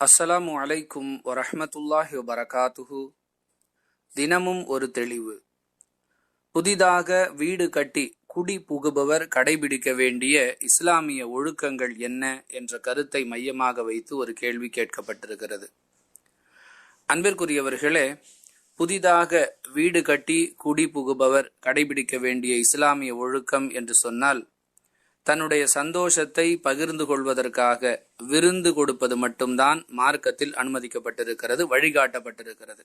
அஸ்ஸலாமு அலைக்கும் வரஹமத்துல்லாஹி வபரகாத்துஹு. தினமும் ஒரு தெளிவு. புதிதாக வீடு கட்டி குடி புகுபவர் கடைபிடிக்க வேண்டிய இஸ்லாமிய ஒழுக்கங்கள் என்ன என்ற கருத்தை மையமாக வைத்து ஒரு கேள்வி கேட்கப்பட்டிருக்கிறது. அன்பிற்குரியவர்களே புதிதாக வீடு கட்டி குடி புகுபவர் கடைபிடிக்க வேண்டிய இஸ்லாமிய ஒழுக்கம் என்று சொன்னால் தன்னுடைய சந்தோஷத்தை பகிர்ந்து கொள்வதற்காக விருந்து கொடுப்பது மட்டும்தான் மார்க்கத்தில் அனுமதிக்கப்பட்டிருக்கிறது வழிகாட்டப்பட்டிருக்கிறது.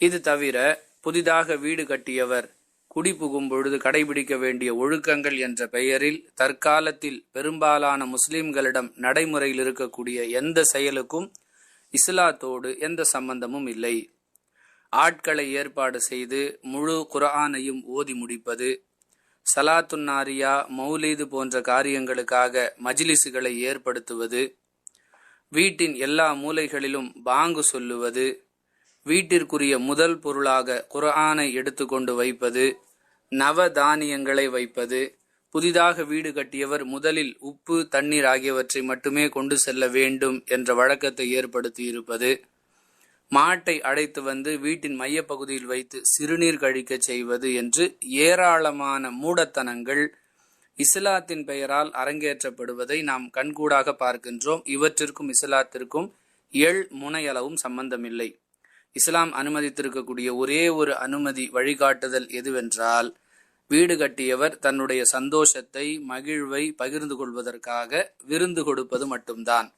இது தவிர புதிதாக வீடு கட்டியவர் குடி புகும் பொழுது கடைபிடிக்க வேண்டிய ஒழுக்கங்கள் என்ற பெயரில் தற்காலத்தில் பெரும்பாலான முஸ்லிம்களிடம் நடைமுறையில் இருக்கக்கூடிய எந்த செயலுக்கும் இஸ்லாத்தோடு எந்த சம்பந்தமும் இல்லை. ஆட்களை ஏற்பாடு செய்து முழு குரானையும் ஓதி முடிப்பது சலாத்துன்னாரியா மௌலீது போன்ற காரியங்களுக்காக மஜ்லிஸுகளை ஏற்படுத்துவது வீட்டின் எல்லா மூலைகளிலும் பாங்கு சொல்லுவது வீட்டிற்குரிய முதல் பொருளாக குரானை எடுத்துக்கொண்டு வைப்பது நவ தானியங்களை வைப்பது புதிதாக வீடு கட்டியவர் முதலில் உப்பு தண்ணீர் ஆகியவற்றை மட்டுமே கொண்டு செல்ல வேண்டும் என்ற வழக்கத்தை ஏற்படுத்தியிருப்பது மாட்டை அடைத்து வந்து வீட்டின் மையப்பகுதியில் வைத்து சிறுநீர் கழிக்க செய்வது என்று ஏராளமான மூடத்தனங்கள் இஸ்லாத்தின் பெயரால் அரங்கேற்றப்படுவதை நாம் கண்கூடாக பார்க்கின்றோம். இவற்றிற்கும் இஸ்லாத்திற்கும் எள் முனையளவும் சம்பந்தமில்லை. இஸ்லாம் அனுமதித்திருக்கக்கூடிய ஒரே ஒரு அனுமதி வழிகாட்டுதல் எதுவென்றால் வீடு கட்டியவர் தன்னுடைய சந்தோஷத்தை மகிழ்வை பகிர்ந்து கொள்வதற்காக விருந்து கொடுப்பது மட்டும்தான்.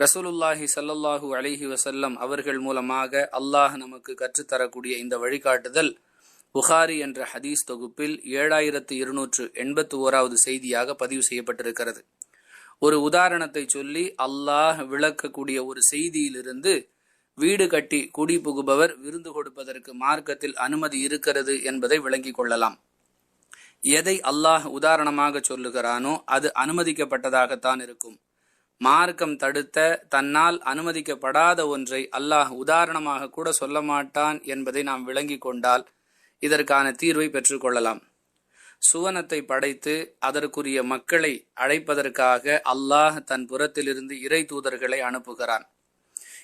ரசூலுல்லாஹி சல்லல்லாஹூ அலிஹி வசல்லம் அவர்கள் மூலமாக அல்லாஹ் நமக்கு கற்றுத்தரக்கூடிய இந்த வழிகாட்டுதல் புகாரி என்ற ஹதீஸ் தொகுப்பில் ஏழாயிரத்து இருநூற்று எண்பத்து ஓராவது செய்தியாக பதிவு செய்யப்பட்டிருக்கிறது. ஒரு உதாரணத்தை சொல்லி அல்லாஹ் விளக்கக்கூடிய ஒரு செய்தியிலிருந்து வீடு கட்டி குடி புகுபவர் விருந்து கொடுப்பதற்கு மார்க்கத்தில் அனுமதி இருக்கிறது என்பதை விளங்கிக் கொள்ளலாம். எதை அல்லாஹ் உதாரணமாக சொல்லுகிறானோ அது அனுமதிக்கப்பட்டதாகத்தான் இருக்கும். மார்க்கம் தடுத்த தன்னால் அனுமதிக்கப்படாத ஒன்றை அல்லாஹ் உதாரணமாக கூட சொல்ல மாட்டான் என்பதை நாம் விளங்கி கொண்டால் இதற்கான தீர்வை பெற்றுக்கொள்ளலாம் சுவனத்தை படைத்து அதற்குரிய மக்களை அழைப்பதற்காக அல்லாஹ் தன் புறத்திலிருந்து இறை தூதர்களை அனுப்புகிறான்.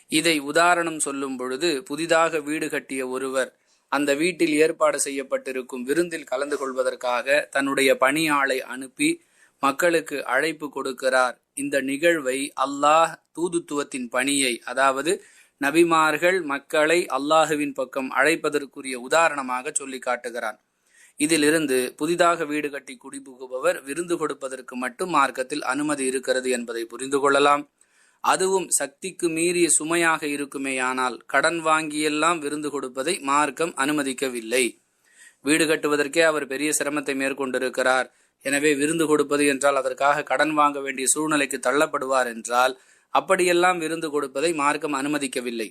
இதை உதாரணம் சொல்லும் பொழுது புதிதாக வீடு கட்டிய ஒருவர் அந்த வீட்டில் ஏற்பாடு செய்யப்பட்டிருக்கும் விருந்தில் கலந்து கொள்வதற்காக தன்னுடைய பணியாளை அனுப்பி மக்களுக்கு அழைப்பு கொடுக்கிறார். இந்த நிகழ்வை அல்லாஹ் தூதுத்துவத்தின் பணியை அதாவது நபிமார்கள் மக்களை அல்லாஹுவின் பக்கம் அழைப்பதற்குரிய உதாரணமாக சொல்லி காட்டுகிறான். இதிலிருந்து புதிதாக வீடு கட்டி குடிபுகுபவர் விருந்து கொடுப்பதற்கு மட்டும் மார்க்கத்தில் அனுமதி இருக்கிறது என்பதை புரிந்து கொள்ளலாம். அதுவும் சக்திக்கு மீறிய சுமையாக இருக்குமேயானால் கடன் வாங்கியெல்லாம் விருந்து கொடுப்பதை மார்க்கம் அனுமதிக்கவில்லை. வீடு கட்டுவதற்கே அவர் பெரிய சிரமத்தை மேற்கொண்டிருக்கிறார். எனவே விருந்து கொடுப்பது என்றால் அதற்காக கடன் வாங்க வேண்டிய சூழ்நிலைக்கு தள்ளப்படுவார் என்றால் அப்படியெல்லாம் விருந்து கொடுப்பதை மார்க்கம் அனுமதிக்கவில்லை.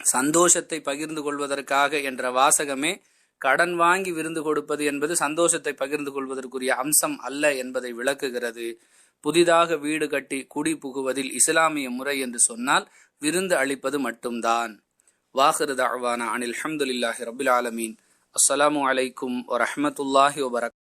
சந்தோஷத்தை பகிர்ந்து கொள்வதற்காக என்ற வாசகமே கடன் வாங்கி விருந்து கொடுப்பது என்பது சந்தோஷத்தை பகிர்ந்து கொள்வதற்குரிய அம்சம் அல்ல என்பதை விளக்குகிறது. புதிதாக வீடு கட்டி குடி புகுவதில் இஸ்லாமிய முறை என்று சொன்னால் விருந்து அளிப்பது மட்டும்தான். வாஹிரு தாழ்வான அனில் அஹமதுல்லாஹி ரபுல் ஆலமீன். அஸ்ஸலாமு அலைக்கும் வரஹமத்துல்லாஹி வபரக்